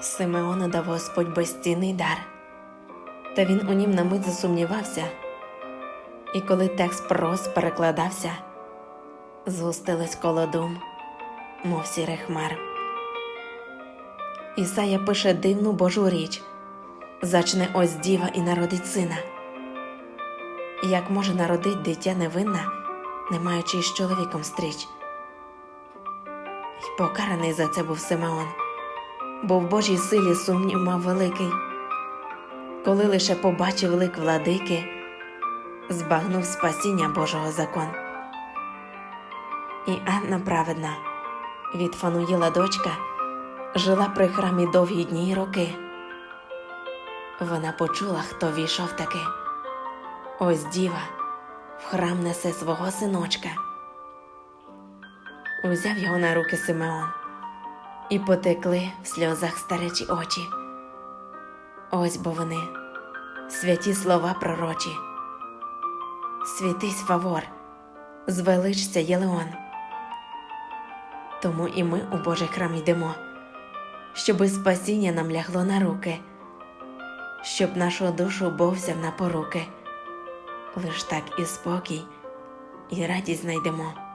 Симеону дав Господь безцінний дар, та він у нім на мить засумнівався, і коли текст прос перекладався, згустились коло дум, мов сірих хмар. Ісая пише дивну Божу річ зачне ось діва і народить сина. Як може народить дитя невинна, не маючи із чоловіком стріч? І покараний за це був Симеон, бо в Божій силі сумнів мав великий. Коли лише побачив лик владики, збагнув спасіння Божого закон. І Анна праведна, від Фануїла дочка, жила при храмі довгі дні й роки. Вона почула, хто війшов таки. Ось діва в храм несе свого синочка. Узяв його на руки Симеон, і потекли в сльозах старечі очі. Ось бо вони, святі слова пророчі. Світись фавор, звеличся Єлеон. Тому і ми у Божий храм йдемо, щоби спасіння нам лягло на руки, щоб нашу душу Бог взяв на поруки. Лиш так і спокій, і радість знайдемо.